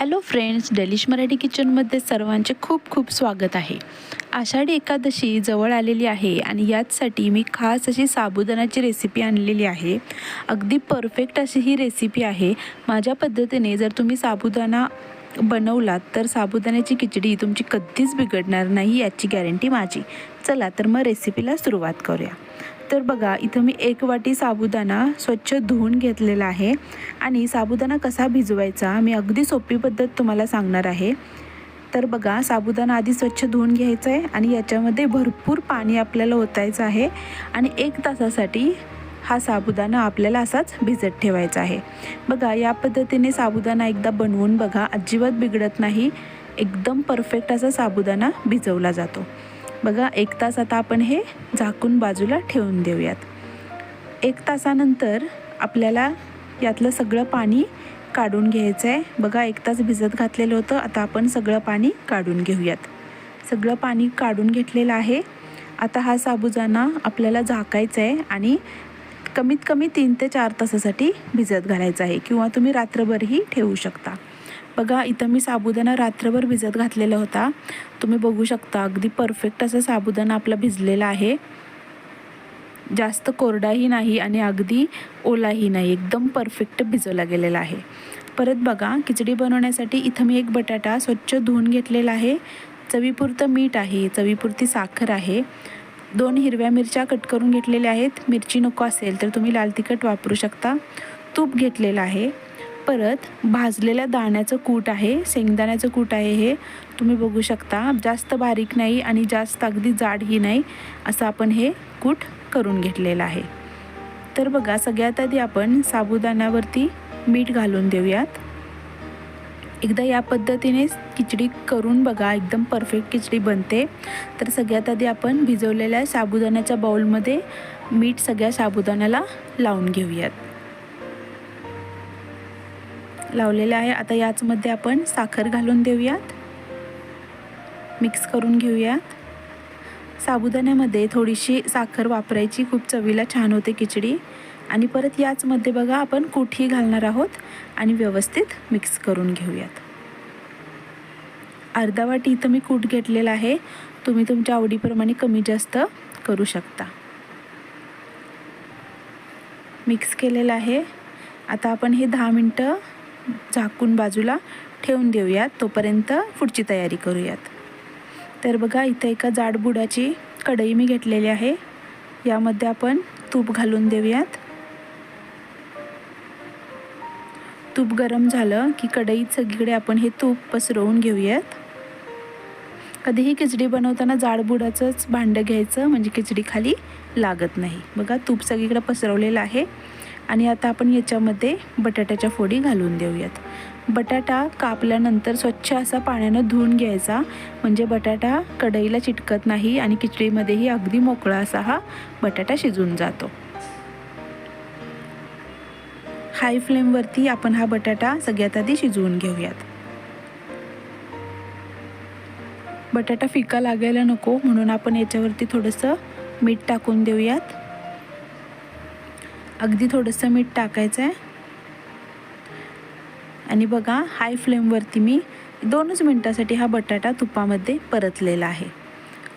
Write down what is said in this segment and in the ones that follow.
Hello friends delish Marathi किचनमध्ये सर्वांचे खूप खूप स्वागत आहे. आषाढी एकादशी जवळ आलेली आहे आणि याचसाठी मी खास अशी साबुदाण्याची रेसिपी आणलेली आहे. अगदी परफेक्ट अशी ही रेसिपी आहे. माझ्या पद्धतीने जर तुम्ही साबुदाणा बनवलात तर साबुदाण्याची खिचडी तुमची कधीच बिघडणार नाही याची गॅरंटी माझी. चला तर मग रेसिपीला सुरुवात करूया. तर बघा इथं मी एक वाटी साबुदाणा स्वच्छ धुवून घेतलेला आहे. आणि साबुदाणा कसा भिजवायचा मी अगदी सोपी पद्धत तुम्हाला सांगणार आहे. तर बघा साबुदाणा आधी स्वच्छ धुवून घ्यायचं आहे आणि याच्यामध्ये भरपूर पाणी आपल्याला ओतायचं आहे. आणि एक तासासाठी हा साबुदाणा आपल्याला असाच भिजत ठेवायचा आहे. बघा या पद्धतीने साबुदाणा एकदा बनवून बघा अजिबात बिघडत नाही. एकदम परफेक्ट असा साबुदाणा भिजवला जातो. बघा एक तास आता आपण हे झाकून बाजूला ठेवून देऊयात. एक तासानंतर आपल्याला यातलं सगळं पाणी काढून घ्यायचं आहे बघा एक तास भिजत घातलेलं होतं आता आपण सगळं पाणी काढून घेऊयात. सगळं पाणी काढून घेतलेलं आहे. आता हा साबुदाणा आपल्याला झाकायचा आहे आणि कमीत कमी तीन ते चार तासासाठी भिजत घालायचं आहे किंवा तुम्ही रात्रभरही ठेवू शकता. बघा इथं मी साबुदाणा रात्रभर भिजत घातलेला होता. तुम्ही बघू शकता अगदी परफेक्ट असा साबुदाणा आपला भिजलेला आहे. जास्त कोरडाही नाही आणि अगदी ओलाही नाही एकदम परफेक्ट भिजवला गेलेला आहे. परत बघा खिचडी बनवण्यासाठी इथं मी एक बटाटा स्वच्छ धुवून घेतलेला आहे. चवीपुरतं मीठ आहे चवीपुरती साखर आहे. दोन हिरव्या मिरच्या कट करून घेतलेल्या आहेत. मिरची नको असेल तर तुम्ही लाल तिखट वापरू शकता. तूप घेतलेलं आहे. परत भाजलेल्या दाण्याचं कूट आहे शेंगदाण्याचं कूट आहे हे तुम्ही बघू शकता. जास्त बारीक नाही आणि जास्त अगदी जाडही नाही असं आपण हे कूट करून घेतलेलं आहे. तर बघा सगळ्यात आधी आपण साबुदाण्यावरती मीठ घालून देऊयात. एकदा या पद्धतीने खिचडी करून बघा एकदम परफेक्ट खिचडी बनते. तर सगळ्यात आधी आपण भिजवलेल्या साबुदाण्याच्या बाउलमध्ये मीठ सगळ्या साबुदाण्याला लावून घेऊयात. लावलेलं आहे. आता याचमध्ये आपण साखर घालून देऊयात. मिक्स करून घेऊयात. साबुदाण्यामध्ये थोडीशी साखर वापरायची. खूप चवीला छान होते खिचडी. आणि परत याचमध्ये बघा आपण कुठही घालणार आहोत आणि व्यवस्थित मिक्स करून घेऊयात. अर्धा वाटी इथं मी कूट घेतलेला आहे. तुम्ही तुमच्या आवडीप्रमाणे कमी जास्त करू शकता. मिक्स केलेलं आहे. आता आपण हे दहा मिनटं झाकून बाजूला ठेवून देऊयात. तोपर्यंत पुढची तयारी करूयात. तर बघा इथं एका जाडबुडाची कढई मी घेतलेली आहे. यामध्ये आपण तूप घालून देऊयात. तूप गरम झालं की कढईत सगळीकडे आपण हे तूप पसरवून घेऊयात. कधीही खिचडी बनवताना जाडबुडाचंच भांडं घ्यायचं म्हणजे खिचडी खाली लागत नाही. बघा तूप सगळीकडे पसरवलेलं आहे. आणि आता आपण याच्यामध्ये बटाट्याच्या फोडी घालून देऊयात. बटाटा कापल्यानंतर स्वच्छ असा पाण्यानं धुवून घ्यायचा. म्हणजे बटाटा कढईला चिटकत नाही आणि खिचडीमध्येही अगदी मोकळा असा हा बटाटा शिजून जातो. हाय फ्लेमवरती आपण हा बटाटा सगळ्यात आधी शिजवून घेऊयात. बटाटा फिका लागायला नको म्हणून आपण याच्यावरती थोडंसं मीठ टाकून देऊयात. अगदी थोडंसं मीठ टाकायचं आहे. आणि बघा हाय फ्लेमवरती मी दोनच मिनटासाठी हा बटाटा तुपामध्ये परतलेला आहे.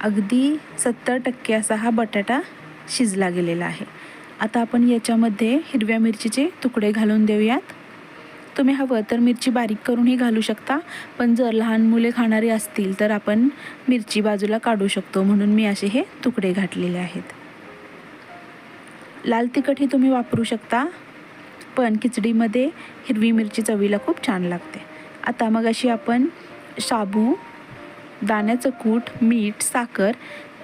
अगदी सत्तर टक्के असा हा बटाटा शिजला गेलेला आहे. आता आपण याच्यामध्ये हिरव्या मिरचीचे तुकडे घालून देऊयात. तुम्ही हवं तर मिरची बारीक करूनही घालू शकता पण जर लहान मुले खाणारी असतील तर आपण मिरची बाजूला काढू शकतो म्हणून मी असे हे तुकडे घातलेले आहेत. लाल तिखटही तुम्ही वापरू शकता. पण खिचडीमध्ये हिरवी मिरची चवीला खूप छान लागते. आता मग अशी आपण शाबू दाण्याचं कूट मीठ साखर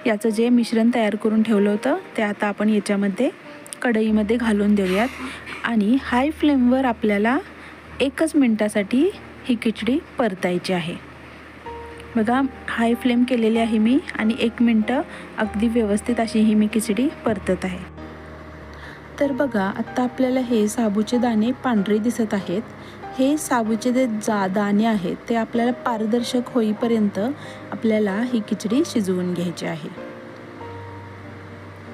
याचं जे मिश्रण तयार करून ठेवलं होतं ते आता आपण याच्यामध्ये कढईमध्ये घालून देऊयात. आणि हाय फ्लेमवर आपल्याला एकच मिनटासाठी ही खिचडी परतायची आहे. बघा हाय फ्लेम केलेली आहे मी आणि एक मिनटं अगदी व्यवस्थित अशी ही मी खिचडी परतत आहे. तर बघा आत्ता आपल्याला हे साबूचे दाणे पांढरे दिसत आहेत. हे साबूचे जे जा दाणे आहेत ते आपल्याला पारदर्शक होईपर्यंत आपल्याला ही खिचडी शिजवून घ्यायची आहे.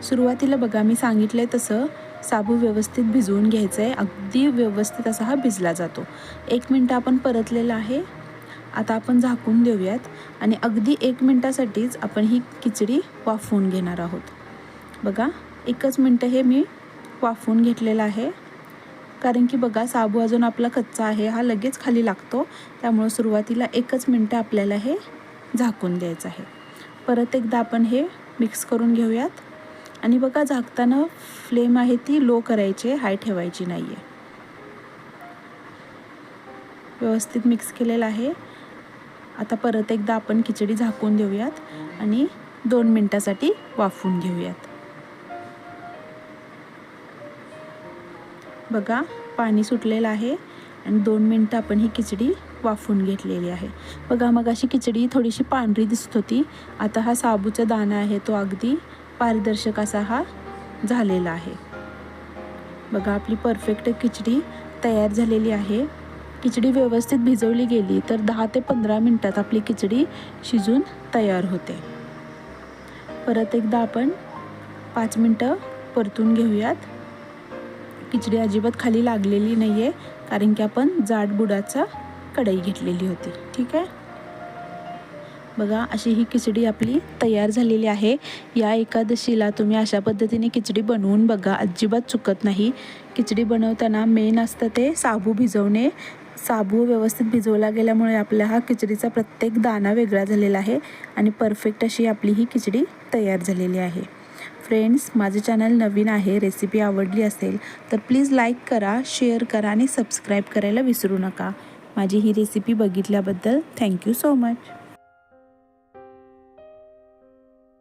सुरुवातीला बघा मी सांगितलं तसं साबू व्यवस्थित भिजवून घ्यायचं आहे अगदी व्यवस्थित असा हा भिजला जातो. एक मिनटं आपण परतलेला आहे. आता आपण झाकून देऊयात आणि अगदी एक मिनटासाठीच आपण ही खिचडी वाफवून घेणार आहोत. बघा एकच मिनटं हे मी वाफवून घेतलेलं आहे. कारण की बघा साबू अजून आपला कच्चा आहे. हा लगेच खाली लागतो. त्यामुळं सुरुवातीला एकच मिनटं आपल्याला हे झाकून द्यायचं आहे. परत एकदा आपण हे मिक्स करून घेऊयात. आणि बघा झाकताना फ्लेम आहे ती लो करायची हाय ठेवायची नाही आहे व्यवस्थित मिक्स केलेलं आहे. आता परत एकदा आपण खिचडी झाकून देऊयात आणि दोन मिनटासाठी वाफवून घेऊयात. बघा पाणी सुटलेलं आहे आणि दोन मिनटं आपण ही खिचडी वाफवून घेतलेली आहे. बघा मग अशी खिचडी थोडीशी पांढरी दिसत होती. आता हा साबूचा दाणा आहे तो अगदी पारदर्शक असा हा झालेला आहे. बघा आपली परफेक्ट खिचडी तयार झालेली आहे. खिचडी व्यवस्थित भिजवली गेली तर दहा ते पंधरा मिनटात आपली खिचडी शिजून तयार होते. परत एकदा आपण पाच मिनटं परतून घेऊयात. खिचडी अजिबात खाली लागलेली नाही आहे कारण की आपण जाड बुडाचा कढई घेतलेली होती. ठीक आहे? बघा अशी ही खिचडी आपली तयार झालेली आहे. या एकादशीला तुम्ही अशा पद्धतीने खिचडी बनवून बघा. अजिबात चुकत नाही. खिचडी बनवताना मेन असतं ते साबू भिजवणे. साबू व्यवस्थित भिजवला गेल्यामुळे आपल्या हा खिचडीचा प्रत्येक दाणा वेगळा झालेला आहे आणि परफेक्ट अशी आपली ही खिचडी तयार झालेली आहे. फ्रेंड्स माझं चॅनल नवीन आहे रेसिपी आवडली असेल तर प्लीज लाईक करा शेअर करा आणि सबस्क्राईब करायला विसरू नका. माझी ही रेसिपी बघितल्याबद्दल थँक्यू सो मच